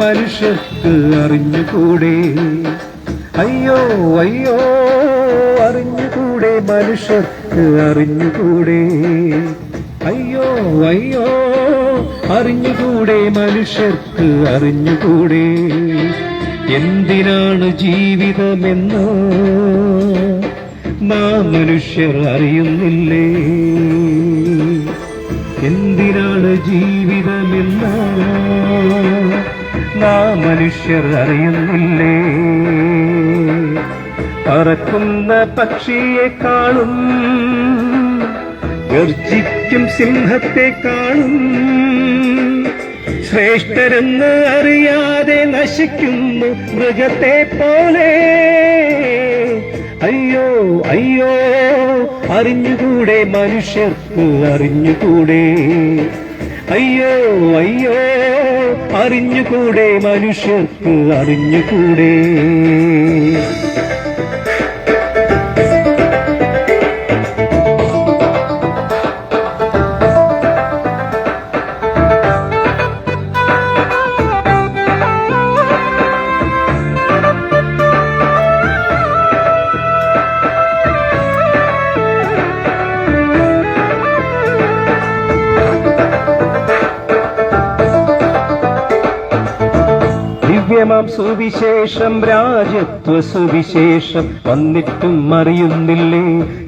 മനുഷ്യർക്ക് അറിഞ്ഞുകൂടെ? അയ്യോ അയ്യോ അറിഞ്ഞുകൂടെ മനുഷ്യർക്ക് അറിഞ്ഞുകൂടെ? അയ്യോ അയ്യോ അറിഞ്ഞുകൂടെ മനുഷ്യർക്ക് അറിഞ്ഞുകൂടെ? എന്തിനാണ് ജീവിതമെന്ന് നാം മനുഷ്യർ അറിയുന്നില്ലേ? എന്തിനാണ് ജീവിതമെന്ന് മനുഷ്യർ അറിയുന്നില്ലേ? പറക്കുന്ന പക്ഷിയെ കാണും ഗർജിക്കും സിംഹത്തെ കാണും ശ്രേഷ്ഠരെന്ന് അറിയാതെ നശിക്കുന്നു മൃഗത്തെ പോലെ. അയ്യോ അയ്യോ അറിഞ്ഞുകൂടെ മനുഷ്യർക്ക് അറിഞ്ഞുകൂടെ. അയ്യോ അയ്യോ അറിഞ്ഞുകൂടെ മനുഷ്യർക്ക് അറിഞ്ഞുകൂടെ. ദിവ്യമാം സുവിശേഷം രാജത്വ സുവിശേഷം. വന്നിട്ടും അറിയുന്നില്ലേ?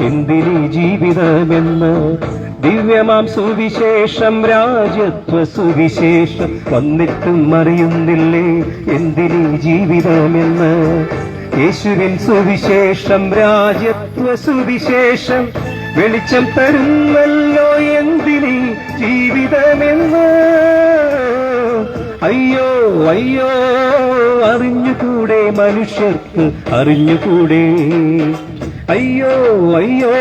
എന്തിനീ ജീവിതമെന്ന്? ദിവ്യമാം സുവിശേഷം രാജ്യത്വ സുവിശേഷം. വന്നിട്ടും അറിയുന്നില്ലേ? എന്തിനീ ജീവിതമെന്ന്? യേശുവിൻ സുവിശേഷം രാജ്യത്വ സുവിശേഷം. വെളിച്ചം തരുന്നല്ലോ എന്തിനീ ജീവിതമെന്ന്? അയ്യോ അയ്യോ അറിഞ്ഞുകൂടെ മനുഷ്യർക്ക് അറിഞ്ഞുകൂടെ. അയ്യോ അയ്യോ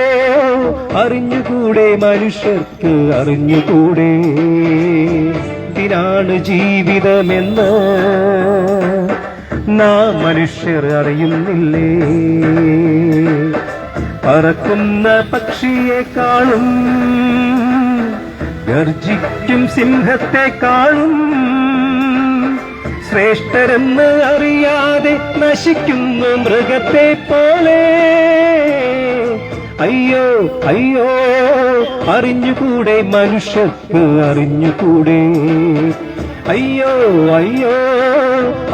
അറിഞ്ഞുകൂടെ മനുഷ്യർക്ക് അറിഞ്ഞുകൂടെ. ഇതിനാണ് ജീവിതമെന്ന് നാം മനുഷ്യർ അറിയുന്നില്ലേ? പറക്കുന്ന പക്ഷിയെ കാണും ഗർജിക്കും സിംഹത്തെ കാണും ശ്രേഷ്ഠരെന്ന് അറിയാതെ നശിക്കുന്നു മൃഗത്തെ പോലെ. അയ്യോ അയ്യോ അറിഞ്ഞുകൂടെ മനുഷ്യർക്ക് അറിഞ്ഞുകൂടെ. അയ്യോ അയ്യോ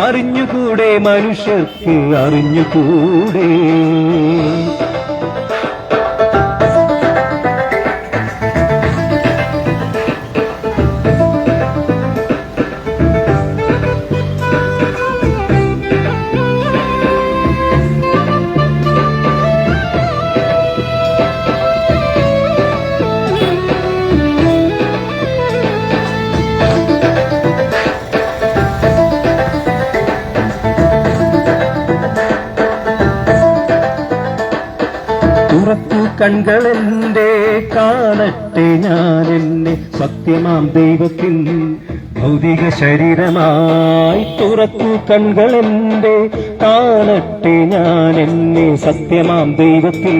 അറിഞ്ഞുകൂടെ മനുഷ്യർക്ക് അറിഞ്ഞുകൂടെ. തുറക്കു കൺകളെന്റെ കാണട്ടെ ഞാൻ എന്നെ സത്യമാം ദൈവത്തിൻ ഭൗതിക ശരീരമായി തുറക്കു കൺകളെന്റെ കാണട്ടെ ഞാൻ എന്നെ സത്യമാം ദൈവത്തിൻ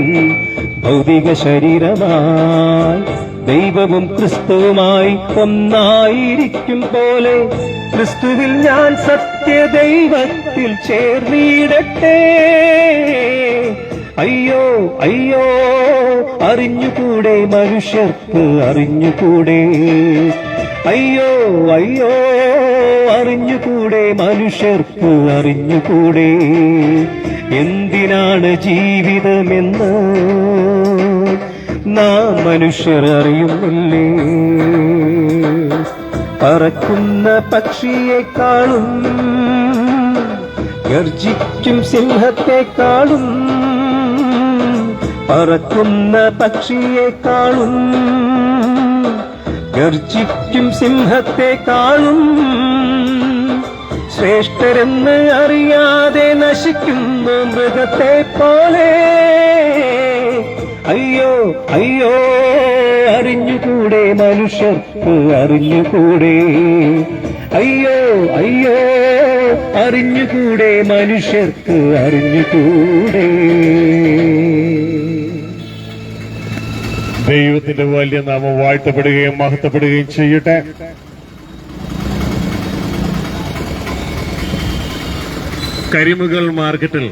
ഭൗതിക ശരീരമായി ദൈവവും ക്രിസ്തുവുമായി ഒന്നായിരിക്കും പോലെ ക്രിസ്തുവിൽ ഞാൻ സത്യദൈവത്തിൽ ചേർന്നിടട്ടെ. അയ്യോ അയ്യോ അറിഞ്ഞുകൂടെ മനുഷ്യർക്ക് അറിഞ്ഞുകൂടെ. അയ്യോ അയ്യോ അറിഞ്ഞുകൂടെ മനുഷ്യർക്ക് അറിഞ്ഞുകൂടെ. എന്തിനാണ് ജീവിതമെന്ന് നാം മനുഷ്യർ അറിയുന്നില്ലേ? പറക്കുന്ന പക്ഷിയെ കാണും ഗർജിക്കും സിംഹത്തെ കാണും പറക്കുന്ന പക്ഷിയെ കാണും. ഗർജിക്കും സിംഹത്തെ കാണും. ശ്രേഷ്ഠരെന്ന് അറിയാതെ നശിക്കുന്ന മൃഗത്തെ പോലെ. അയ്യോ അയ്യോ അറിഞ്ഞുകൂടെ മനുഷ്യർക്ക് അറിഞ്ഞുകൂടെ. അയ്യോ അയ്യോ അറിഞ്ഞുകൂടെ മനുഷ്യർക്ക് അറിഞ്ഞുകൂടെ. ദൈവത്തിന്റെ വലിയ നാമം വാഴ്ത്തപ്പെടുകയും മഹത്വപ്പെടുകയും ചെയ്യട്ടെ. കരിമുകൾ മാർക്കറ്റിൽ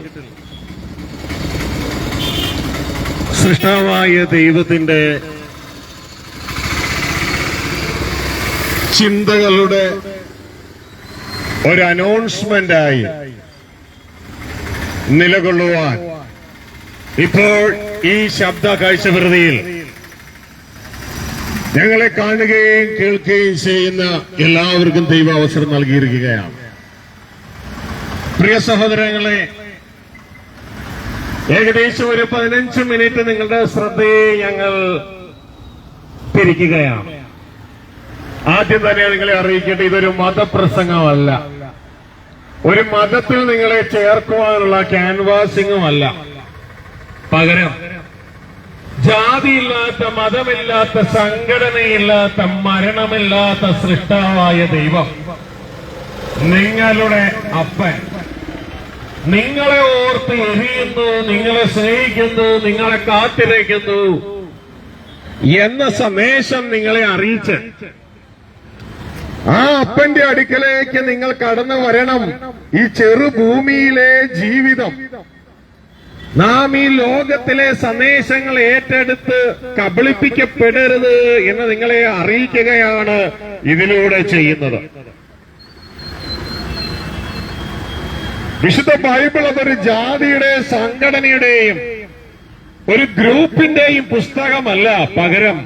സൃഷ്ടാവായ ദൈവത്തിന്റെ ചിന്തകളുടെ ഒരു അനൗൺസ്മെന്റായി നിലകൊള്ളുവാൻ ഇപ്പോൾ ഈ ശബ്ദ കാഴ്ചപ്രതിയിൽ ഞങ്ങളെ കാണുകയും കേൾക്കുകയും ചെയ്യുന്ന എല്ലാവർക്കും ദൈവ അവസരം നൽകിയിരിക്കുകയാണ്. പ്രിയ സഹോദരങ്ങളെ ഏകദേശം ഒരു പതിനഞ്ച് മിനിറ്റ് നിങ്ങളുടെ ശ്രദ്ധയെ ഞങ്ങൾ തിരിക്കുകയാണ്. ആദ്യം തന്നെ നിങ്ങളെ അറിയിക്കട്ടെ ഇതൊരു മതപ്രസംഗമല്ല. ഒരു മതത്തിൽ നിങ്ങളെ ചേർക്കുവാനുള്ള ക്യാൻവാസിങ്ങുമല്ല. പകരം ജാതിയില്ലാത്ത മതമില്ലാത്ത സംഘടനയില്ലാത്ത മരണമില്ലാത്ത സൃഷ്ടാവായ ദൈവം. നിങ്ങളുടെ അപ്പൻ. നിങ്ങളെ ഓർത്ത് എരിയുന്നു നിങ്ങളെ സ്നേഹിക്കുന്നു നിങ്ങളെ കാത്തിരയ്ക്കുന്നു എന്ന സന്ദേശം നിങ്ങളെ അറിയിച്ച് ആ അപ്പന്റെ അടുക്കലേക്ക് നിങ്ങൾ കടന്നു വരണം. ഈ ചെറുഭൂമിയിലെ ജീവിതം. നാം ഈ ലോകത്തിലെ സന്ദേശങ്ങൾ ഏറ്റെടുത്ത് കബളിപ്പിക്കപ്പെടരുത് എന്ന് നിങ്ങളെ അറിയിക്കുകയാണ് ഇതിലൂടെ ചെയ്യുന്നത്. വിശുദ്ധ ബൈബിൾ അതൊരു ജാതിയുടെ സംഘടനയുടെയും ഒരു ഗ്രൂപ്പിന്റെയും പുസ്തകമല്ല പകരം.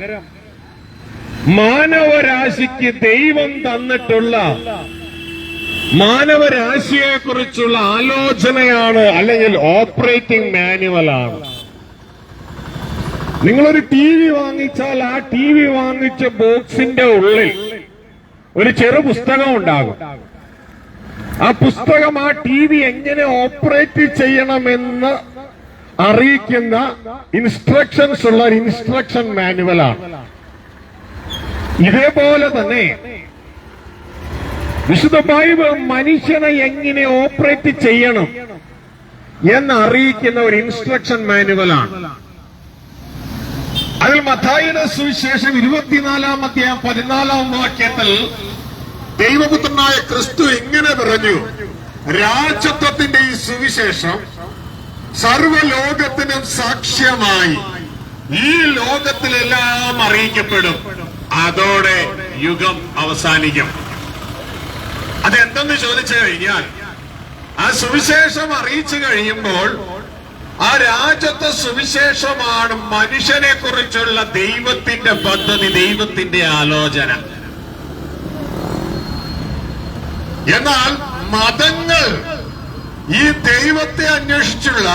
മാനവരാശിക്ക് ദൈവം തന്നിട്ടുള്ള മാനവരാശിയെക്കുറിച്ചുള്ള ആലോചനയാണ് അല്ലെങ്കിൽ ഓപ്പറേറ്റിംഗ് മാനുവലാണ്. നിങ്ങളൊരു ടി വി വാങ്ങിച്ചാൽ ആ ടി വി വാങ്ങിച്ച ബോക്സിന്റെ ഉള്ളിൽ ഒരു ചെറു പുസ്തകം ഉണ്ടാകും. ആ പുസ്തകം ആ ടി വി എങ്ങനെ ഓപ്പറേറ്റ് ചെയ്യണമെന്ന് അറിയിക്കുന്ന ഇൻസ്ട്രക്ഷൻസ് ഉള്ള ഒരു ഇൻസ്ട്രക്ഷൻ മാനുവലാണ്. ഇതേപോലെ തന്നെ വിശുദ്ധ ബൈബിൾ മനുഷ്യനെ എങ്ങനെ ഓപ്പറേറ്റ് ചെയ്യണം എന്ന് അറിയിക്കുന്ന ഒരു ഇൻസ്ട്രക്ഷൻ മാനുവലാണ്. അതിൽ മത്തായിയുടെ സുവിശേഷം ഇരുപത്തിനാലാം അധ്യായം പതിനാലാം വാക്യത്തിൽ ദൈവപുത്രനായ ക്രിസ്തു ഇങ്ങനെ പറഞ്ഞു. രാജത്വത്തിന്റെ ഈ സുവിശേഷം സർവലോകത്തിനും സാക്ഷ്യമായി ഈ ലോകത്തിലെല്ലാം അറിയിക്കപ്പെടും. അതോടെ യുഗം അവസാനിക്കും. അതെന്തെന്ന് ചോദിച്ചു കഴിഞ്ഞാൽ ആ സുവിശേഷം അറിയിച്ചു കഴിയുമ്പോൾ ആ രാജ്യത്തെ സുവിശേഷമാണ് മനുഷ്യനെ കുറിച്ചുള്ള ദൈവത്തിന്റെ പദ്ധതി ദൈവത്തിന്റെ ആലോചന. എന്നാൽ മതങ്ങൾ ഈ ദൈവത്തെ അന്വേഷിച്ചുള്ള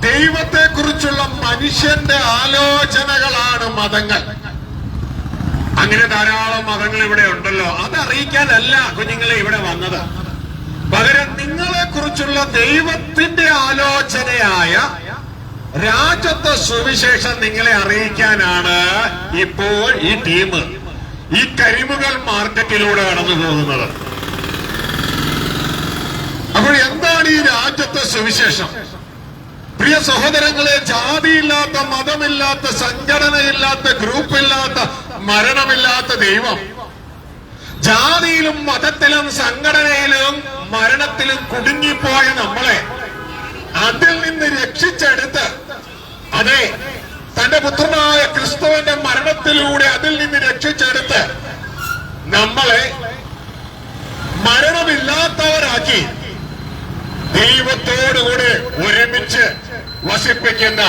ദൈവത്തെ കുറിച്ചുള്ള മനുഷ്യന്റെ ആലോചനകളാണ് മതങ്ങൾ. അങ്ങനെ ധാരാളം മതങ്ങൾ ഇവിടെ ഉണ്ടല്ലോ. അത് കുഞ്ഞുങ്ങളെ ഇവിടെ വന്നത്. പകരം നിങ്ങളെ കുറിച്ചുള്ള ദൈവത്തിന്റെ ആലോചനയായ രാജ്യത്തെ സുവിശേഷം നിങ്ങളെ അറിയിക്കാനാണ് ഇപ്പോൾ ഈ ടീം. ഈ കരിമുകൾ മാർക്കറ്റിലൂടെ കടന്നു പോകുന്നത്. അപ്പോൾ എന്താണ് ഈ രാജ്യത്തെ സുവിശേഷം? പ്രിയ സഹോദരങ്ങളെ ജാതിയില്ലാത്ത മതമില്ലാത്ത സംഘടനയില്ലാത്ത ഗ്രൂപ്പില്ലാത്ത മരണമില്ലാത്ത ദൈവം. ജാതിയിലും മതത്തിലും സംഘടനയിലും മരണത്തിലും കുടുങ്ങിപ്പോയ നമ്മളെ അതിൽ നിന്ന് രക്ഷിച്ചെടുത്ത് അതെ തന്റെ പുത്രനായ ക്രിസ്തുവിന്റെ മരണത്തിലൂടെ അതിൽ നിന്ന് രക്ഷിച്ചെടുത്ത് നമ്മളെ മരണമില്ലാത്തവരാക്കി ദൈവത്തോടുകൂടെ ഒരുമിച്ച് വസിപ്പിക്കുന്ന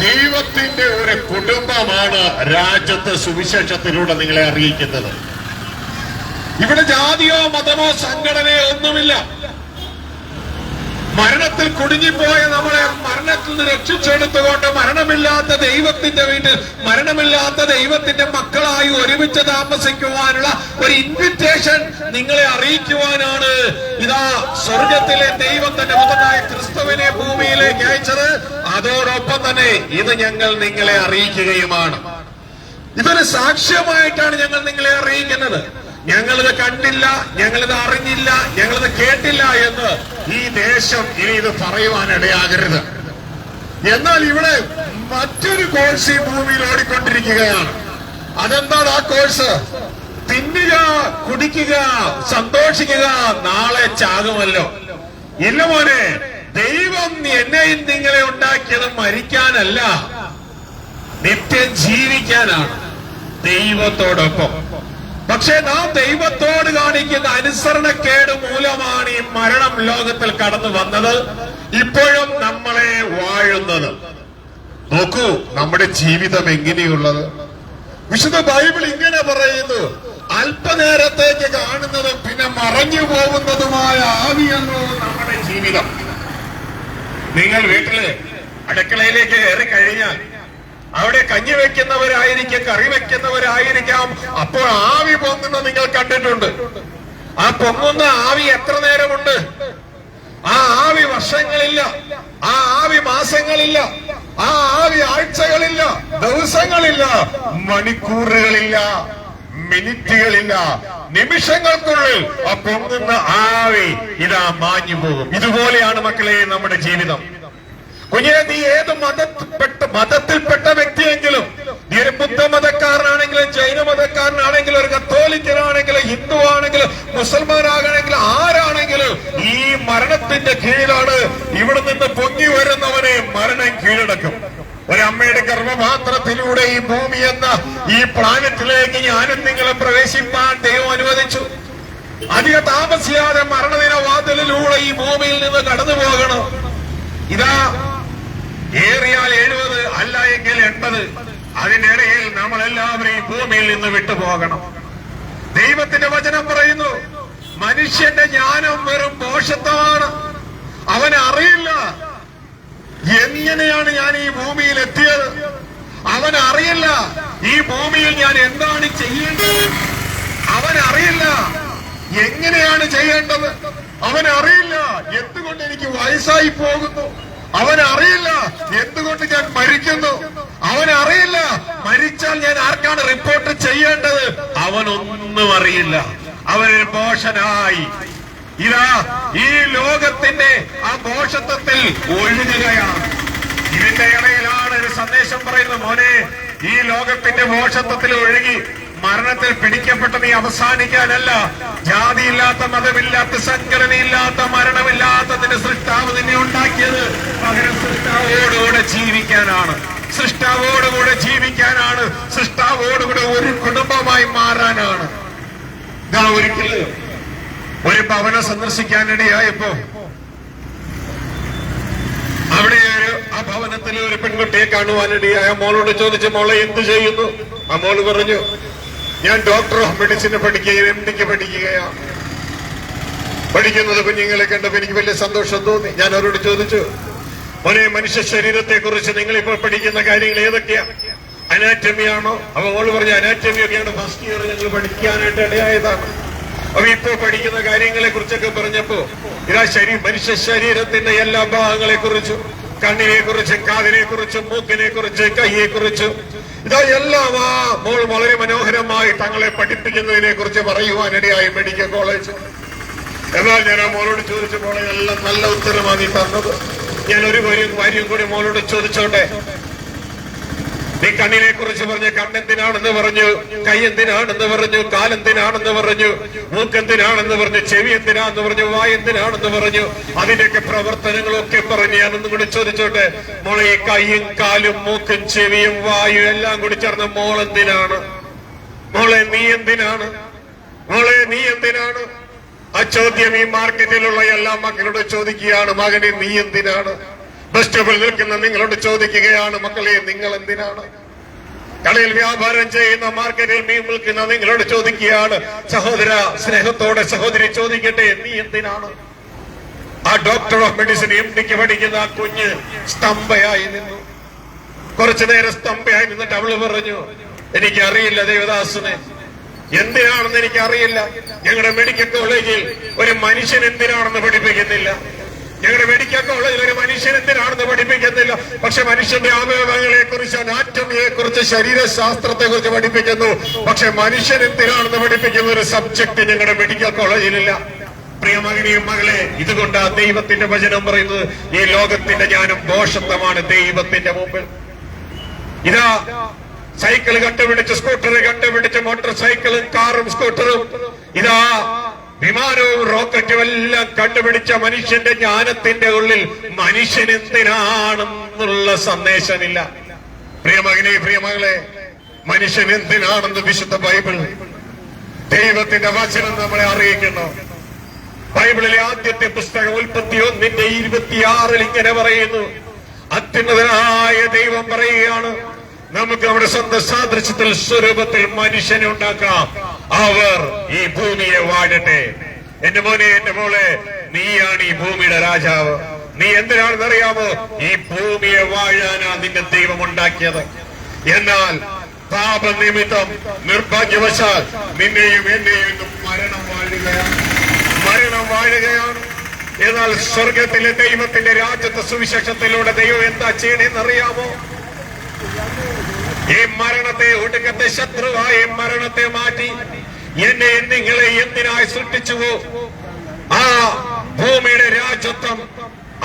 ദൈവത്തിന്റെ ഒരു കുടുംബമാണ് രാജ്യത്തെ സുവിശേഷത്തിലൂടെ നിങ്ങളെ അറിയിക്കുന്നത്. ഇവിടെ ജാതിയോ മതമോ സംഘടനയോ ഒന്നുമില്ല. മരണത്തിൽ കുടുങ്ങിപ്പോയ നമ്മളെ മരണത്തിൽ നിന്ന് രക്ഷിച്ചെടുത്തുകൊണ്ട് മരണമില്ലാത്ത ദൈവത്തിന്റെ വീട്ടിൽ മരണമില്ലാത്ത ദൈവത്തിന്റെ മക്കളായി ഒരുമിച്ച് താമസിക്കുവാനുള്ള ഒരു ഇൻവിറ്റേഷൻ നിങ്ങളെ അറിയിക്കുവാനാണ് ഇതാ സ്വർഗത്തിലെ ദൈവം തന്റെ മുതലായ ക്രിസ്തുവിനെ ഭൂമിയിലേക്ക് അയച്ചത്. അതോടൊപ്പം തന്നെ ഇത് ഞങ്ങൾ നിങ്ങളെ അറിയിക്കുകയുമാണ്. ഇതൊരു സാക്ഷ്യമായിട്ടാണ് ഞങ്ങൾ നിങ്ങളെ അറിയിക്കുന്നത്. ഞങ്ങളിത് കണ്ടില്ല ഞങ്ങളിത് അറിഞ്ഞില്ല ഞങ്ങളിത് കേട്ടില്ല എന്ന് ഈ ദേശം ഇനി ഇത് പറയുവാനിടയാകരുത്. എന്നാൽ ഇവിടെ മറ്റൊരു കോഴ്സ് ഈ ഭൂമിയിൽ ഓടിക്കൊണ്ടിരിക്കുകയാണ്. അതെന്താണ് ആ കോഴ്സ്? തിന്നുക കുടിക്കുക സന്തോഷിക്കുക നാളെ ചാകുമല്ലോ. ഇല്ല മോനെ ദൈവം എന്നെയും നിങ്ങളെ ഉണ്ടാക്കിയത് മരിക്കാനല്ല നിത്യം ജീവിക്കാനാണ് ദൈവത്തോടൊപ്പം. പക്ഷെ നാം ദൈവത്തോട് കാണിക്കുന്ന അനുസരണക്കേട് മൂലമാണ് ഈ മരണം ലോകത്തിൽ കടന്നു വന്നത്. ഇപ്പോഴും നമ്മളെ വാഴുന്നത്. നോക്കൂ നമ്മുടെ ജീവിതം എങ്ങനെയുള്ളത്? വിശുദ്ധ ബൈബിൾ ഇങ്ങനെ പറയുന്നു. അല്പനേരത്തേക്ക് കാണുന്നതും പിന്നെ മറഞ്ഞു പോകുന്നതുമായ ആവിയെന്നു നമ്മുടെ ജീവിതം. നിങ്ങൾ വീട്ടിൽ അടുക്കളയിലേക്ക് കയറി കഴിഞ്ഞാൽ അവിടെ കഞ്ഞി വെക്കുന്നവരായിരിക്കും കറി വെക്കുന്നവരായിരിക്കാം. അപ്പോൾ ആവി പൊങ്ങുന്നത് നിങ്ങൾ കണ്ടിട്ടുണ്ട്. ആ പൊങ്ങുന്ന ആവി എത്ര നേരമുണ്ട്? ആ ആവി വർഷങ്ങളില്ല. ആ ആവി മാസങ്ങളില്ല. ആ ആവി ആഴ്ചകളില്ല. ദിവസങ്ങളില്ല. മണിക്കൂറുകളില്ല. മിനിറ്റുകളില്ല. നിമിഷങ്ങൾക്കുള്ളിൽ ആ പൊങ്ങുന്ന ആവി ഇതാ മാഞ്ഞു പോകും ഇതുപോലെയാണ് മക്കളെ നമ്മുടെ ജീവിതം. കുഞ്ഞെ നീ ഏത് മതത്തിൽപ്പെട്ട മതത്തിൽപ്പെട്ട വ്യക്തിയെങ്കിലും നീ ഒരു ബുദ്ധ മതക്കാരനാണെങ്കിലും ജൈന മതക്കാരനാണെങ്കിലും ഒരു കത്തോലിക്കനാണെങ്കിലും ഹിന്ദു ആണെങ്കിലും മുസൽമാനാകണമെങ്കിലും ആരാണെങ്കിലും ഈ മരണത്തിന്റെ കീഴിലാണ് ഇവിടെ നിന്ന് പൊങ്ങി വരുന്നവനെ മരണം കീഴടക്കും. ഒരമ്മയുടെ ഗർഭപാത്രത്തിലൂടെ ഈ ഭൂമി എന്ന ഈ പ്ലാനറ്റിലേക്ക് ഞാനും നിങ്ങളെ പ്രവേശിപ്പാൻ ദൈവം അനുവദിച്ചു. അധിക താമസിയാതെ മരണദിന വാതിലിലൂടെ ഈ ഭൂമിയിൽ നിന്ന് കടന്നു പോകണം ഇതാ ഏറിയാൽ എഴുപത് അല്ല എങ്കിൽ എൺപത്. അതിനിടയിൽ നമ്മൾ ഈ ഭൂമിയിൽ നിന്ന് വിട്ടുപോകണം. ദൈവത്തിന്റെ വചനം പറയുന്നു മനുഷ്യന്റെ ജ്ഞാനം വെറും ദോഷത്വമാണ് അവൻ അറിയില്ല. എങ്ങനെയാണ് ഞാൻ ഈ ഭൂമിയിൽ എത്തിയത്? അവനറിയില്ല ഈ ഭൂമിയിൽ ഞാൻ എന്താണ് ചെയ്യേണ്ടത്? അവനറിയില്ല എങ്ങനെയാണ് ചെയ്യേണ്ടത്? അവനറിയില്ല എന്തുകൊണ്ട് എനിക്ക് വയസ്സായി പോകുന്നു? അവൻ അറിയില്ല എന്തുകൊണ്ട് ഞാൻ മരിക്കുന്നു? അവൻ അറിയില്ല മരിച്ചാൽ ഞാൻ ആർക്കാണ് റിപ്പോർട്ട് ചെയ്യേണ്ടത്? അവനൊന്നും അറിയില്ല. അവനൊരു മോശനായി ഇതാ ഈ ലോകത്തിന്റെ ആ ദോഷത്വത്തിൽ ഒഴുകുകയാണ്. ഇതിന്റെ ഇടയിലാണ് ഒരു സന്ദേശം പറയുന്നത് മോനെ ഈ ലോകത്തിന്റെ മോഷത്വത്തിൽ ഒഴുകി മരണത്തിൽ പിടിക്കപ്പെട്ട നീ അവസാനിക്കാനല്ല. ജാതിയില്ലാത്ത മതമില്ലാത്ത സംഘടനയില്ലാത്ത മരണമില്ലാത്തതിന്റെ സൃഷ്ടാവ് നിന്നെ ഉണ്ടാക്കിയത്. പകരം സൃഷ്ടാവോടുകൂടെ ജീവിക്കാനാണ്. സൃഷ്ടാവോടുകൂടെ ജീവിക്കാനാണ്. സൃഷ്ടാവോടുകൂടെ ഒരു കുടുംബമായി മാറാനാണ്. ഇതാ ഒരിക്കൽ ഒരു ഭവനം സന്ദർശിക്കാനിടയായപ്പോ അവിടെ ഒരു ആ ഭവനത്തിൽ ഒരു പെൺകുട്ടിയെ കാണുവാനിടയായ. മോളോട് ചോദിച്ചു മോളെ എന്ത് ചെയ്യുന്നു? ആ മോൾ പറഞ്ഞു ഞാൻ ഡോക്ടർ ഓഫ് മെഡിസിന് പഠിക്കുകയും എം ഡിക്ക് പഠിക്കുകയാണ്. പഠിക്കുന്നത് കുഞ്ഞുങ്ങളെ കണ്ടപ്പോ എനിക്ക് വലിയ സന്തോഷം തോന്നി. ഞാൻ അവരോട് ചോദിച്ചു മോനെ മനുഷ്യ ശരീരത്തെ കുറിച്ച് നിങ്ങൾ ഇപ്പോൾ പഠിക്കുന്ന കാര്യങ്ങൾ ഏതൊക്കെയാ? അനാറ്റമി ആണോ? അപ്പൊ മോൾ പറഞ്ഞ അനാറ്റമി ഒക്കെയാണ്. ഫസ്റ്റ് ഇയർ ഞങ്ങൾ പഠിക്കാനായിട്ട് ഇടയായതാണ്. അപ്പൊ ഇപ്പോ പഠിക്കുന്ന കാര്യങ്ങളെ കുറിച്ചൊക്കെ പറഞ്ഞപ്പോ ഇതാ ശരീ മനുഷ്യ ശരീരത്തിന്റെ എല്ലാ ഭാഗങ്ങളെ കുറിച്ചും കണ്ണിനെ കുറിച്ചും കാതിനെ കുറിച്ചും മൂക്കിനെ കുറിച്ച് കൈയെ കുറിച്ചും ഇതാ ആ മോൾ വളരെ മനോഹരമായി തങ്ങളെ പഠിപ്പിക്കുന്നതിനെ കുറിച്ച് പറയുവാനിടയായി മെഡിക്കൽ കോളേജ്. എന്നാൽ ഞാൻ ആ മോളോട് ചോദിച്ചപ്പോൾ എല്ലാം നല്ല ഉത്തരമാണ് നീ തന്നത്. ഞാൻ ഒരു കാര്യം കാര്യം കൂടി മോളോട് ചോദിച്ചോട്ടെ? നീ കണ്ണിനെ കുറിച്ച് പറഞ്ഞു കണ്ണെന്തിനാണെന്ന് പറഞ്ഞു കൈ എന്തിനാണെന്ന് പറഞ്ഞു കാലെന്തിനാണെന്ന് പറഞ്ഞു മൂക്കെന്തിനാണെന്ന് പറഞ്ഞു ചെവി എന്തിനാണെന്ന് പറഞ്ഞു വായ എന്തിനാണെന്ന് പറഞ്ഞു അതിന്റെയൊക്കെ പ്രവർത്തനങ്ങളൊക്കെ പറഞ്ഞു ഞാനൊന്നും കൂടി ചോദിച്ചോട്ടെ. മോളെ ഈ കൈയും കാലും മൂക്കും ചെവിയും വായും എല്ലാം കൂടി ചേർന്ന മോൾ എന്തിനാണ് മോളെ നീ എന്തിനാണ്? മോളെ നീ എന്തിനാണ്? ആ ചോദ്യം ഈ മാർക്കറ്റിലുള്ള എല്ലാ മക്കളോട് ചോദിക്കുകയാണ് മകനെ നീ എന്തിനാണ്? സ്റ്റോപ്പിൽ നിൽക്കുന്ന നിങ്ങളോട് ചോദിക്കുകയാണ് മക്കളെ നിങ്ങൾ എന്തിനാണ്? കടയിൽ വ്യാപാരം ചെയ്യുന്ന മാർക്കറ്റിൽ മീൻ വിൽക്കുന്ന നിങ്ങളോട് ചോദിക്കുകയാണ് സഹോദര സ്നേഹത്തോടെ സഹോദരി ചോദിക്കട്ടെ നീ എന്തിനാണ്? ആ ഡോക്ടർ ഓഫ് മെഡിസിൻ എം ഡിക്ക് പഠിക്കുന്ന ആ കുഞ്ഞ് സ്തംഭയായി നിന്നു. കുറച്ചു നേരം സ്തംഭയായി നിന്നിട്ട് അവൾ പറഞ്ഞു എനിക്ക് അറിയില്ല ദേവദാസിനെ. എന്തിനാണെന്ന് എനിക്ക് അറിയില്ല ഞങ്ങളുടെ മെഡിക്കൽ കോളേജിൽ ഒരു മനുഷ്യൻ എന്തിനാണെന്ന് പഠിപ്പിക്കുന്നില്ല. ഞങ്ങളുടെ മെഡിക്കൽ കോളേജിൽ ഒരു മനുഷ്യൻ എന്തിനാണെന്ന് പഠിപ്പിക്കുന്നില്ല. പക്ഷെ മനുഷ്യന്റെ അവയവങ്ങളെ കുറിച്ച് അനാറ്റമിയെ കുറിച്ച് ശരീരശാസ്ത്രത്തെ കുറിച്ച് പഠിപ്പിക്കുന്നു. പക്ഷെ മനുഷ്യൻ എന്തിനാണെന്ന് പഠിപ്പിക്കുന്ന ഒരു സബ്ജക്ട് ഞങ്ങളുടെ മെഡിക്കൽ കോളേജിലില്ല പ്രിയ മകനെയും മകളെ ഇതുകൊണ്ട് ദൈവത്തിന്റെ വചനം പറയുന്നത്. ഈ ലോകത്തിന്റെ ജ്ഞാനം ദോഷത്വമാണ് ദൈവത്തിന്റെ മുമ്പിൽ. ഇതാ സൈക്കിൾ കണ്ടുപിടിച്ച് സ്കൂട്ടർ കണ്ടുപിടിച്ച് മോട്ടോർ സൈക്കിളും കാറും സ്കൂട്ടറും. ഇതാ വിമാനവും റോക്കറ്റും എല്ലാം കണ്ടുപിടിച്ച മനുഷ്യന്റെ ജ്ഞാനത്തിന്റെ ഉള്ളിൽ മനുഷ്യൻ എന്തിനാണെന്നുള്ള സന്ദേശമില്ല പ്രിയമകനെ പ്രിയമകളെ മനുഷ്യൻ എന്തിനാണെന്ന് വിശുദ്ധ ബൈബിൾ ദൈവത്തിന്റെ വചനം നമ്മളെ അറിയിക്കുന്നു. ബൈബിളിലെ ആദ്യത്തെ പുസ്തകം ഉൽപ്പത്തി ഒന്നിന്റെ ഇരുപത്തിയാറിൽ ഇങ്ങനെ പറയുന്നു. അത്യുന്നതനായ ദൈവം പറയുകയാണ് നമുക്ക് അവിടെ സ്വന്തം സാദൃശ്യത്തിൽ സ്വരൂപത്തിൽ മനുഷ്യനെ ഉണ്ടാക്കാം. അവർ ഈ ഭൂമിയെ വാഴട്ടെ. എന്റെ മോനെ എന്റെ മോളെ നീയാണ് ഈ ഭൂമിയുടെ രാജാവ്. നീ എന്തിനാണെന്ന് അറിയാമോ? ഈ ഭൂമിയെ വാഴാനാ നിന്റെ ദൈവം ഉണ്ടാക്കിയത്. എന്നാൽ പാപനിമിത്തം നിർഭാഗ്യവശാൽ നിന്നെയും എന്നെയും മരണം വാഴുകയാണ്. മരണം വാഴുകയാണ്. എന്നാൽ സ്വർഗത്തിലെ ദൈവത്തിന്റെ രാജ്യത്തെ സുവിശേഷത്തിലൂടെ ദൈവം എന്താ ചെയ്യണേന്ന് അറിയാമോ? ഈ മരണത്തെ ഒടുക്കത്തെ ശത്രുവായ മരണത്തെ മാറ്റി. എന്നെ നിങ്ങളെ എന്തിനായി സൃഷ്ടിച്ചുവോ? ആ ഭൂമിയുടെ രാജ്യത്വം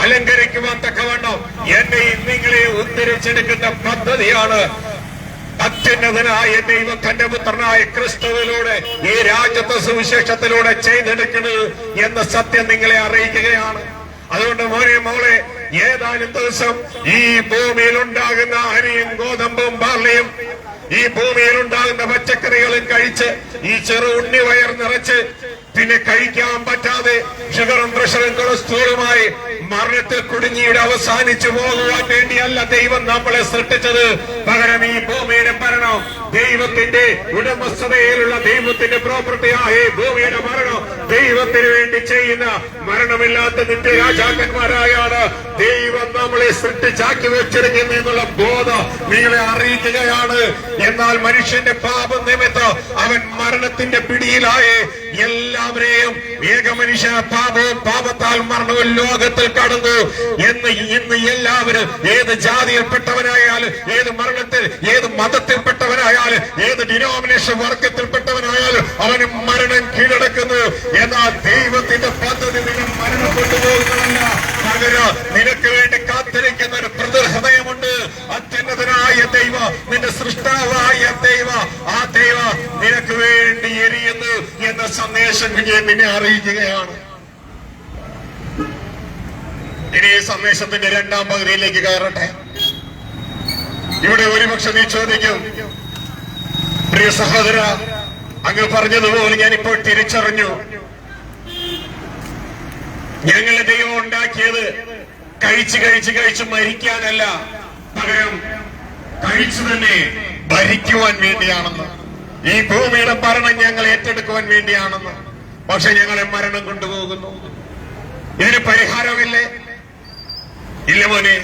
അലങ്കരിക്കുവാൻ തക്കവണ്ണം എന്നെ നിങ്ങളെ ഉദ്ധരിച്ചെടുക്കുന്ന പദ്ധതിയാണ് അത്യുന്നതനായ ദൈവം തന്റെ പുത്രനായ ക്രിസ്തുവിലൂടെ ഈ രാജ്യത്തെ സുവിശേഷത്തിലൂടെ ചെയ്തെടുക്കുന്നത് എന്ന സത്യം നിങ്ങളെ അറിയിക്കുകയാണ്. അതുകൊണ്ട് മോനെ മോളെ ഏതാനും ദിവസം ഈ ഭൂമിയിൽ ഉണ്ടാകുന്ന അരിയും ഗോതമ്പും ബാർലിയും ഈ ഭൂമിയിൽ ഉണ്ടാകുന്ന പച്ചക്കറികളും കഴിച്ച് ഈ ചെറു ഉണ്ണി വയർ നിറച്ച് പിന്നെ കഴിക്കാൻ പറ്റാതെ ഷുഗറും പ്രഷറും കൊളസ്ട്രോളുമായി മരണത്തിൽ കുടുങ്ങിയുടെ അവസാനിച്ചു പോകുവാൻ വേണ്ടിയല്ല ദൈവം നമ്മളെ സൃഷ്ടിച്ചത്. പകരം ഈ ഭൂമിയുടെ മരണം ദൈവത്തിന്റെ ഉടമസ്ഥതയിലുള്ള ദൈവത്തിന്റെ പ്രോപ്പർട്ടിയായ ഭൂമിയുടെ മരണം ദൈവത്തിന് വേണ്ടി ചെയ്യുന്ന മരണമില്ലാത്ത നിന്റെ രാജാക്കന്മാരായാണ് ദൈവം നമ്മളെ സൃഷ്ടിച്ചാക്കി വെച്ചിരിക്കുന്നു എന്നുള്ള ബോധം നിങ്ങളെ അറിയിക്കുകയാണ്. എന്നാൽ മനുഷ്യന്റെ പാപം നിമിത്തം അവൻ മരണത്തിന്റെ പിടിയിലായി. എല്ലാവരെയും ഏക മനുഷ്യ പാപവും പാപത്താൽ മരണവും ലോകത്തിൽ കടന്നു. എന്ന് ഇന്ന് എല്ലാവരും ഏത് ജാതിയിൽപ്പെട്ടവനായാലും ഏത് മരണത്തിൽ ഏത് മതത്തിൽപ്പെട്ടവനായാലും ഏത് ഡിനോമിനേഷൻ വർഗത്തിൽപ്പെട്ടവനായാലും അവന് മരണം കീഴടക്കുന്നു. എന്നാൽ ദൈവത്തിന്റെ പദ്ധതി നിന്നെ മരണം കൊണ്ടുപോകുന്നതല്ല പകരം നിനക്ക് വേണ്ടി കാത്തിരിക്കുന്ന ഒരു പ്രതിഹൃദയമുണ്ട് അത്യുന്നതനായ ദൈവ നിന്റെ സൃഷ്ടാവായ ദൈവ. ആ ദൈവ നിനക്ക് വേണ്ടി എരിയുന്നു എന്ന സന്ദേശം ഞാൻ നിന്നെ അറിയിക്കുകയാണ്. ഇനി ഈ സന്ദേശത്തിന്റെ രണ്ടാം പകുതിയിലേക്ക് കയറട്ടെ. ഇവിടെ ഒരുപക്ഷെ നീ ചോദിക്കും പ്രിയ സഹോദര അങ്ങ് പറഞ്ഞതുപോലെ ഞാൻ ഇപ്പോൾ തിരിച്ചറിഞ്ഞു. ഞങ്ങളെ ദൈവം ഉണ്ടാക്കിയത് കഴിച്ച് കഴിച്ച് കഴിച്ച് മരിക്കാനല്ല പകരം കഴിച്ചു തന്നെ ഭരിക്കുവാൻ വേണ്ടിയാണെന്ന്. ഈ ഭൂമിയുടെ ഭരണം ഞങ്ങൾ ഏറ്റെടുക്കുവാൻ വേണ്ടിയാണെന്ന്. പക്ഷെ ഞങ്ങളെ മരണം കൊണ്ടുപോകുന്നു. ഇതിന് പരിഹാരമില്ലേ? ഇല്ല മോനെ.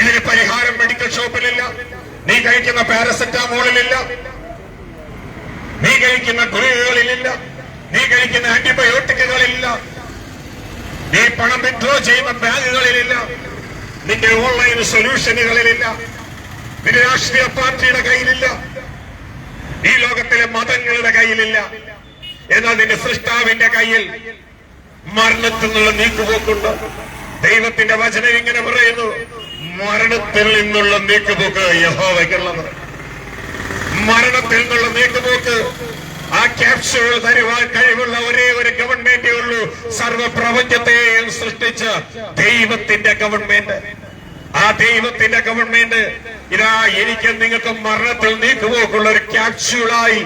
ഇതിന് പരിഹാരം മെഡിക്കൽ ഷോപ്പിലില്ല. നീ കഴിക്കുന്ന പാരസെറ്റാമോളിലില്ല. നീ കഴിക്കുന്ന ഗുളികകളിലില്ല. നീ കഴിക്കുന്ന ആന്റിബയോട്ടിക്കുകളില്ല നീ പണം വിഡ്രോ ചെയ്യുന്ന ബാങ്കുകളിലില്ല. നിന്റെ ഓൺലൈൻ സൊല്യൂഷനുകളിലില്ല. നിന്റെ രാഷ്ട്രീയ പാർട്ടിയുടെ കയ്യിലില്ല. ഈ ലോകത്തിലെ മതങ്ങളുടെ കയ്യിലില്ല. എന്നാൽ നിന്റെ സൃഷ്ടാവിന്റെ കയ്യിൽ മരണത്തിൽ നിന്നുള്ള നീക്കുപോക്കുണ്ട്. ദൈവത്തിന്റെ വചനം ഇങ്ങനെ പറയുന്നു. മരണത്തിൽ നിന്നുള്ള നീക്കുപോക്ക് യഹോവയ്ക്കുള്ളത്. മരണത്തിൽ നിന്നുള്ള നീക്കുപോക്ക് ആ ക്യാപ്സ്യൂൾ തരുവാൻ കഴിവുള്ള ഒരേ ഒരു ഗവൺമെന്റേ ഉള്ളൂ. സർവപ്രപഞ്ചത്തെയും സൃഷ്ടിച്ച ദൈവത്തിന്റെ ഗവൺമെന്റ് ആ ദൈവത്തിന്റെ ഗവൺമെന്റ് ഇതാ എനിക്ക് നിങ്ങൾക്ക് മരണത്തിൽ നീക്കുപോക്കുള്ള ഒരു ക്യാപ്സ്യൂളായി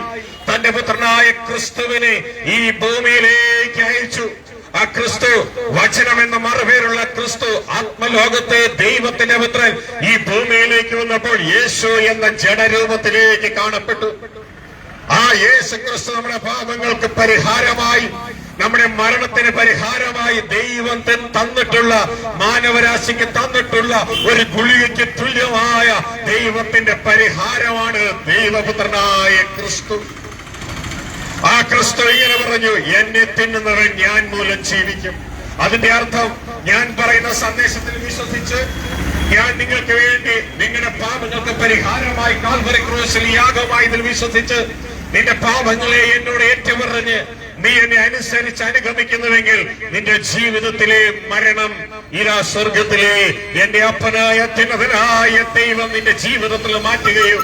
തന്റെ പുത്രനായ ക്രിസ്തുവിനെ ഈ ഭൂമിയിലേക്ക് അയച്ചു. ആ ക്രിസ്തു വചനം എന്ന മറുപേരുള്ള ക്രിസ്തു ആത്മലോകത്തെ ദൈവത്തിന്റെ പുത്രൻ ഈ ഭൂമിയിലേക്ക് വന്നപ്പോൾ യേശു എന്ന ജഡരൂപത്തിലേക്ക് കാണപ്പെട്ടു. ആ യേശു ക്രിസ്തു നമ്മുടെ പാപങ്ങൾക്ക് പരിഹാരമായി നമ്മുടെ മരണത്തിന് പരിഹാരമായി ദൈവം തന്നിട്ടുള്ള മാനവരാശിക്ക് തന്നിട്ടുള്ള ഒരു ഗുളികയ്ക്ക് തുല്യമായ ദൈവത്തിന്റെ പരിഹാരമാണ് ദൈവപുത്രനായ ക്രിസ്തു. ആ ക്രിസ്തു ഇങ്ങനെ പറഞ്ഞു എന്നെ തിന്നുന്നവൻ ഞാൻ മൂലം ജീവിക്കും. അതിന്റെ അർത്ഥം ഞാൻ പറയുന്ന സന്ദേശത്തിൽ വിശ്വസിച്ച് ഞാൻ നിങ്ങൾക്ക് വേണ്ടി നിങ്ങളുടെ പാപങ്ങൾക്ക് പരിഹാരമായി കാൽവരി ക്രൂശിൽ യാഗമായി ഇതിൽ വിശ്വസിച്ച് നിന്റെ പാപങ്ങളെ എന്നോട് ഏറ്റുപറഞ്ഞ് നീ എന്നെ അനുസരിച്ച് അനുഗമിക്കുന്നുവെങ്കിൽ നിന്റെ ജീവിതത്തിലെ മരണം ഇരാ സ്വർഗത്തിലെ എന്റെ അപ്പനായ അത്യുന്നതനായ ദൈവം നിന്റെ ജീവിതത്തിൽ മാറ്റുകയും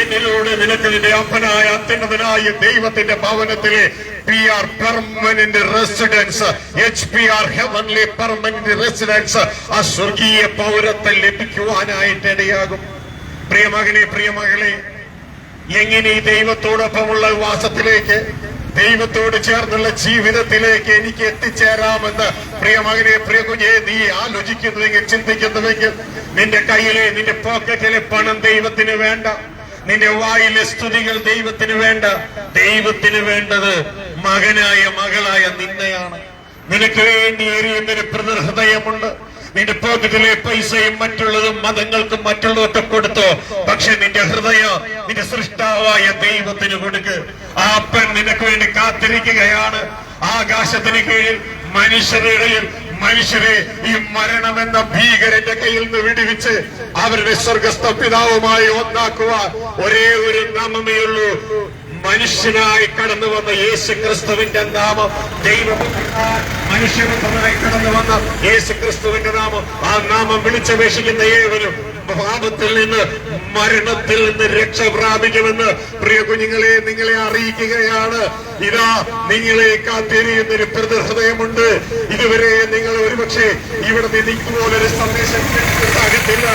എന്നിലൂടെ നിനക്ക് നിന്റെ അപ്പനായ അത്യുന്നതനായ ദൈവത്തിന്റെ ഭവനത്തിലെ P R permanent residence H P R heavenly permanent residence ആ സ്വർഗീയ പൗരത്വം ലഭിക്കുവാനായിട്ട് ഇടയാകും. പ്രിയമകനെ പ്രിയമകളെ എങ്ങനെ ഈ ദൈവത്തോടൊപ്പമുള്ള വാസത്തിലേക്ക് ദൈവത്തോട് ചേർന്നുള്ള ജീവിതത്തിലേക്ക് എനിക്ക് എത്തിച്ചേരാമെന്ന് പ്രിയമകനെ പ്രിയ കുഞ്ഞെ നീ ആലോചിക്കുന്നുവെങ്കിൽ ചിന്തിക്കുന്നുവെങ്കിൽ നിന്റെ കയ്യിലെ നിന്റെ പോക്കറ്റിലെ പണം ദൈവത്തിന് വേണ്ട. നിന്റെ വായിലെ സ്തുതികൾ ദൈവത്തിന് വേണ്ട. ദൈവത്തിന് വേണ്ടത് മകനായ മകളായ നിന്നെയാണ്. നിനക്ക് വേണ്ടി എറിയുന്നൊരു പ്രതിഹൃദയമുണ്ട് നിന്റെ പോക്കറ്റിലെ പൈസയും മറ്റുള്ളതും മതങ്ങൾക്കും മറ്റുള്ളതൊക്കെ കൊടുത്തോ? പക്ഷെ നിന്റെ ഹൃദയം നിന്റെ സൃഷ്ടാവായ ദൈവത്തിന് കൊടുക്ക്. ആ അപ്പൻ നിനക്ക് വേണ്ടി കാത്തിരിക്കുകയാണ്. ആകാശത്തിന് കീഴിൽ മനുഷ്യരുടെ മനുഷ്യരെ ഈ മരണമെന്ന ഭീകരന്റെ കയ്യിൽ നിന്ന് വിടുവിച്ച് അവരുടെ സ്വർഗസ്ഥ പിതാവുമായി ഒന്നാക്കുവാൻ ഒരേ ഒരു നാമമേ ഉള്ളൂ. മനുഷ്യനായി കടന്നു വന്ന യേശു ക്രിസ്തുവിന്റെ നാമം ദൈവം. മനുഷ്യപുത്രനായി കടന്നു വന്ന യേശു ക്രിസ്തുവിന്റെ നാമം ആ നാമം വിളിച്ചപേക്ഷിക്കുന്ന ഏവരും പാപത്തിൽ നിന്ന് മരണത്തിൽ നിന്ന് രക്ഷ പ്രാപിക്കുമെന്ന് പ്രിയ കുഞ്ഞുങ്ങളെ നിങ്ങളെ അറിയിക്കുകയാണ്. ഇതാ നിങ്ങളെ കാത്തിരിയുന്ന ഒരു പ്രതിഹൃദയമുണ്ട്. ഇതുവരെ നിങ്ങൾ ഒരുപക്ഷെ ഇവിടെ നിന്ന് ഇതുപോലൊരു സന്ദേശം കേട്ടിട്ടുണ്ടാകത്തില്ല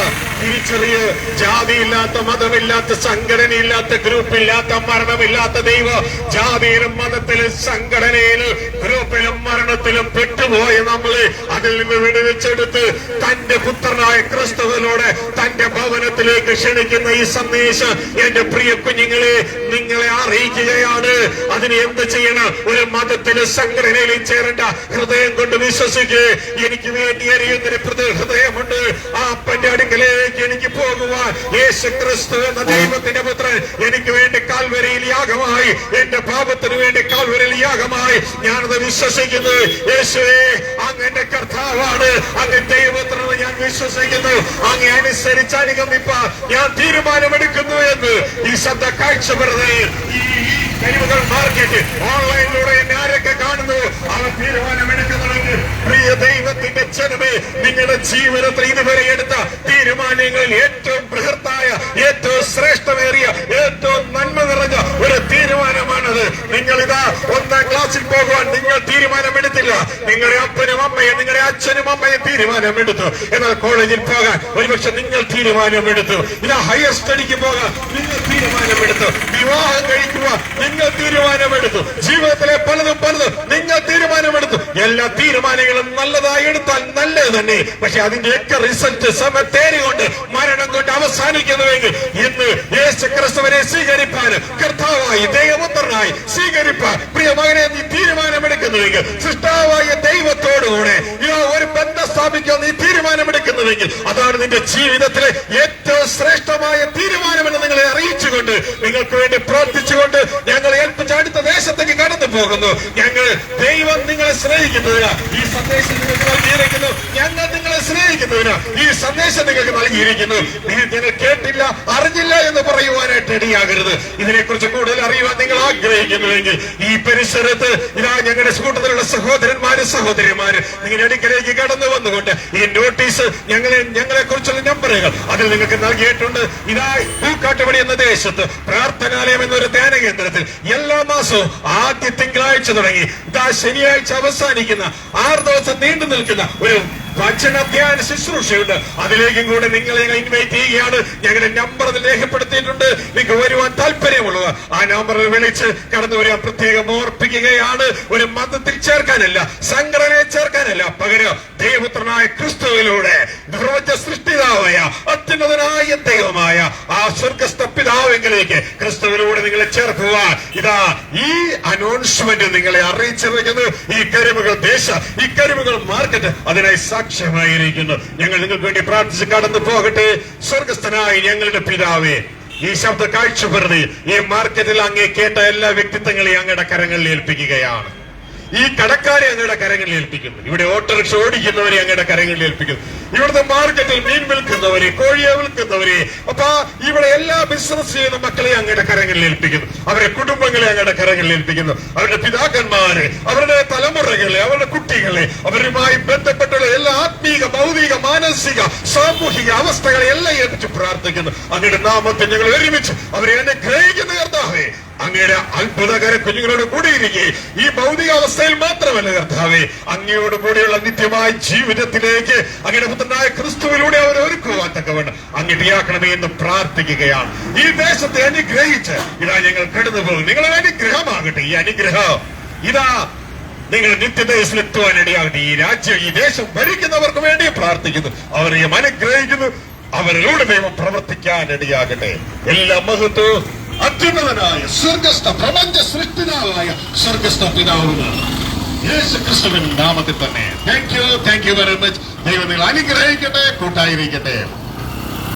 തിരിച്ചറിയ ജാതിയില്ലാത്ത മതമില്ലാത്ത സംഘടനയില്ലാത്ത ഗ്രൂപ്പില്ലാത്ത മരണമില്ലാത്ത ദൈവ ജാതിയിലും മതത്തിലും സംഘടനയിലും ഗ്രൂപ്പിലും മരണത്തിലും പെട്ടുപോയ നമ്മളെ അതിൽ നിന്ന് വിടുവിച്ചെടുത്ത് തന്റെ പുത്രനായ ക്രിസ്തുവിനോട് തന്റെ ഭവനത്തിലേക്ക് ക്ഷണിക്കുന്ന ഈ സന്ദേശം എന്റെ പ്രിയ കുഞ്ഞുങ്ങളെ നിങ്ങളെ അറിയിക്കുകയാണ്. അതിന് എന്ത് ചെയ്യണം? ഒരു മതത്തിലെ സംഘടനയിൽ ചേരേണ്ട ഹൃദയം കൊണ്ട് വിശ്വസിക്കുക എനിക്ക് വേണ്ടി അറിയുന്നൊരു ഹൃദയമുണ്ട്. ആ അപ്പന്റെ അടുക്കലേക്ക് എനിക്ക് പോകുവാൻ യേശു ക്രിസ്തു എന്ന ദൈവത്തിന്റെ പുത്രൻ എനിക്ക് വേണ്ടി കാൽവരയിൽ യാഗമായി എന്റെ പാപത്തിന് വേണ്ടി കാൽവരയിൽ യാഗമായി ഞാനത് വിശ്വസിക്കുന്നു. യേശുവേ അങ്ങ് എന്റെ കർത്താവാണ്. അങ്ങ് ദൈവത്തിനോട് ഞാൻ വിശ്വസിക്കുന്നു. അങ്ങ് അനുസരിച്ച് അനുഗമിപ്പാൻ ഞാൻ തീരുമാനമെടുക്കുന്നു എന്ന് ഈ ശബ്ദ കാഴ്ചപ്പെടുന്നത് ഈ കഴിവുകൾ മാർക്കറ്റ് ഓൺലൈനിലൂടെ എന്നെ ആരൊക്കെ കാണുന്നു? അവ തീരുമാനമെടുക്കുന്നുണ്ടെങ്കിൽ പ്രിയ ദൈവത്തിന്റെ ജനമേ നിങ്ങളുടെ ജീവിതത്തിൽ ഇതുവരെ എടുത്ത തീരുമാനങ്ങളിൽ ഏറ്റവും ബൃഹത്തായ ഏറ്റവും ശ്രേഷ്ഠമേറിയ ഏറ്റവും നന്മ നിറഞ്ഞ ഒരു തീരുമാനമാണത് നിങ്ങൾ ഇതാ ഒന്നാം ക്ലാസ്സിൽ പോകുവാൻ നിങ്ങൾ തീരുമാനമെടുത്തില്ല. നിങ്ങളുടെ അപ്പനും അമ്മയും നിങ്ങളുടെ അച്ഛനും അമ്മയും തീരുമാനമെടുത്തു. എന്നാൽ കോളേജിൽ പോകാൻ ഒരുപക്ഷെ നിങ്ങൾ തീരുമാനമെടുത്തു. ഇതാ ഹയർ സ്റ്റഡിക്ക് പോകാൻ നിങ്ങൾ തീരുമാനമെടുത്തു. വിവാഹം കഴിക്കുക നിങ്ങൾ തീരുമാനമെടുത്തു. ജീവിതത്തിലെ പലതും പലതും നിങ്ങൾ തീരുമാനമെടുത്തു. എല്ലാ തീരുമാനങ്ങളും നല്ലതായി എടുത്താൽ നല്ലത് തന്നെ. പക്ഷെ അതിന്റെയൊക്കെ റിസൾട്ട് സമത്തേരി കൊണ്ട് മരണം കൊണ്ട് അവസാനിക്കുന്നുവെങ്കിൽ ഇന്ന് യേശു ക്രിസ്തുവിനെ സ്വീകരിപ്പാൻ കർത്താവായി ദൈവപുത്രനായി സ്വീകരിപ്പാൻ പ്രിയ മകനെ തീരുമാനമെടുക്കുന്നുവെങ്കിൽ സൃഷ്ടാവായ ദൈവത്തോടുകൂടെ ഒരു ബന്ധം സ്ഥാപിക്കാൻ നീ തീരുമാനമെടുക്കുന്നുവെങ്കിൽ അതാണ് നിന്റെ ജീവിതത്തിലെ ഏറ്റവും ശ്രേഷ്ഠമായ തീരുമാനമെന്ന് നിങ്ങളെ അറിയിച്ചുകൊണ്ട് നിങ്ങൾക്ക് വേണ്ടി പ്രാർത്ഥിച്ചുകൊണ്ട് ഞങ്ങൾ ഏൽപ്പിച്ച അടുത്ത ദേശത്തേക്ക് കടന്നു പോകുന്നു. ഞങ്ങൾ ദൈവം നിങ്ങളെ സ്നേഹിക്കുന്നില്ല ഈ സന്ദേശം നിങ്ങൾക്ക് നൽകിയിരിക്കുന്നു. ഞങ്ങൾ സ്നേഹിക്കുന്നതിന് ഈ സന്ദേശം നിങ്ങൾക്ക് നൽകിയിരിക്കുന്നു നിങ്ങൾ കേട്ടില്ല അറിഞ്ഞില്ല എന്ന് പറയുവാനായിട്ട് ഇടയാകരുത്. ഇതിനെക്കുറിച്ച് കൂടുതൽ അറിയുവാൻ നിങ്ങൾ ആഗ്രഹിക്കുന്നുവെങ്കിൽ ഈ പരിസരത്ത് ഇതാ ഞങ്ങളുടെ കൂട്ടത്തിലുള്ള സഹോദരന്മാര് സഹോദരിമാര് നിങ്ങൾ അടുക്കലേക്ക് കടന്നു വന്നുകൊണ്ട് ഈ നോട്ടീസ് ഞങ്ങളെ ഞങ്ങളെ കുറിച്ചുള്ള നമ്പറുകൾ അതിൽ നിങ്ങൾക്ക് നൽകിയിട്ടുണ്ട്. ഇതാ പൂക്കാട്ടുപടി എന്ന ദേശത്ത് പ്രാർത്ഥനാലയം എന്നൊരു ധ്യാന കേന്ദ്രത്തിൽ എല്ലാ മാസവും ആദ്യ തിങ്കളാഴ്ച തുടങ്ങി. ഇതാ ശനിയാഴ്ച അവസാനിക്കുന്ന ആറ് ദിവസം നീണ്ടു നിൽക്കുന്ന ഒരു വചന ധ്യാന ശുശ്രൂഷയുണ്ട്. അതിലേക്കും കൂടെ നിങ്ങളെ ഇൻവൈറ്റ് ചെയ്യുകയാണ്. ഞങ്ങളുടെ നമ്പർ രേഖപ്പെടുത്തിയിട്ടുണ്ട്. നിങ്ങൾക്ക് വരുവാൻ താല്പര്യമുള്ളത്. ആ നമ്പറിൽ വിളിച്ച് കടന്നു വരിക പ്രത്യേകം ഓർപ്പിക്കുകയാണ്. ഒരു മതത്തിൽ ചേർക്കാനല്ല സംഘടനയെ ചേർക്കാനല്ല. പകരം ദൈവപുത്രനായ ക്രിസ്തുവിലൂടെ പ്രപഞ്ച സൃഷ്ടിതാവായ അത്യുന്നതനായ ദൈവമായ ആ സ്വർഗസ്ഥ പിതാവെങ്കിലേക്ക് ക്രിസ്തുവിലൂടെ നിങ്ങളെ ചേർക്കുക ഇതാ ഈ അനൗൺസ്മെന്റ് നിങ്ങളെ അറിയിച്ചിരിക്കുന്നു. ഈ കരിമുകൾ ദേശ ഈ കരിമുകൾ മാർക്കറ്റ് അതിനായി സാക്ഷ്യമായിരിക്കുന്നു. ഞങ്ങൾ നിങ്ങൾക്ക് വേണ്ടി പ്രാർത്ഥിച്ച് കടന്നു പോകട്ടെ. സ്വർഗസ്ഥനായി ഞങ്ങളുടെ പിതാവേ ഈ ശബ്ദ കാഴ്ചപ്പെടുത്തി ഈ മാർക്കറ്റിൽ അങ്ങേ കേട്ട എല്ലാ വ്യക്തിത്വങ്ങളെയും അങ്ങയുടെ കരങ്ങളിൽ ഏൽപ്പിക്കുകയാണ്. ഈ കടക്കാരെ അങ്ങയുടെ കരങ്ങളിൽ ഏൽപ്പിക്കുന്നു. ഇവിടെ ഓട്ടോറിക്ഷ ഓടിക്കുന്നവരെ അങ്ങയുടെ കരങ്ങളിൽ ഏൽപ്പിക്കുന്നു. ഇവിടുത്തെ മാർക്കറ്റിൽ മീൻ വിൽക്കുന്നവരെ കോഴിയെ വിൽക്കുന്നവരെ അപ്പൊ ഇവിടെ എല്ലാ ബിസിനസ് ചെയ്യുന്ന മക്കളെ അങ്ങയുടെ കരങ്ങളിൽ ഏൽപ്പിക്കുന്നു. അവരുടെ കുടുംബങ്ങളെ അങ്ങയുടെ കരങ്ങളിൽ ഏൽപ്പിക്കുന്നു. അവരുടെ പിതാക്കന്മാരെ അവരുടെ തലമുറകളെ അവരുടെ കുട്ടികളെ അവരുമായി ബന്ധപ്പെട്ടുള്ള മാനസിക സാമൂഹിക അവസ്ഥകളെ എല്ലാം ഏൽപ്പിച്ച് പ്രാർത്ഥിക്കുന്നു. അങ്ങയുടെ നാമത്തെ ഞങ്ങൾ ഒരുമിച്ച് അവരെ അനുഗ്രഹിക്കുന്ന കർത്താവേ അങ്ങയുടെ അത്ഭുതകര കുഞ്ഞുങ്ങളോട് കൂടിയിരിക്കെ ഈ ഭൗതിക അവസ്ഥയിൽ മാത്രമല്ല കർത്താവേ അങ്ങയോട് കൂടിയുള്ള നിത്യമായ ജീവിതത്തിലേക്ക് അങ്ങയുടെ പുത്രനായ ക്രിസ്തുവിലൂടെ അവർ ഒരുക്കുവാൻ തക്കവണ്ണം അങ്ങിടയാക്കണമേ എന്ന് പ്രാർത്ഥിക്കുകയാണ്. ഈ ദേശത്തെ അനുഗ്രഹിച്ച് ഇതാ ഞങ്ങൾ കടന്നു പോകും നിങ്ങളെ അനുഗ്രഹമാകട്ടെ ഈ അനുഗ്രഹം. ഇതാ നിങ്ങൾ നിത്യദേശത്തിലെത്തുവാൻ ഇടയാകട്ടെ ഈ രാജ്യം ഈ ദേശം ഭരിക്കുന്നവർക്ക് വേണ്ടി പ്രാർത്ഥിക്കുന്നു. അവരെ അനുഗ്രഹിക്കുന്നു. അവരിലൂടെ ദൈവം പ്രവർത്തിക്കാൻ ഇടയാകട്ടെ. എല്ലാ മഹത്വവും അത്യുന്നതനായ സ്വർഗസ്ഥ പ്രപഞ്ച സൃഷ്ടിതാവായ സ്വർഗസ്ഥ പിതാവ് യേശു ക്രിസ്തുവിൻ നാമത്തിൽ തന്നെ. Thank you thank you very much ദൈവം നിങ്ങൾ അനുഗ്രഹിക്കട്ടെ കൂട്ടായിരിക്കട്ടെ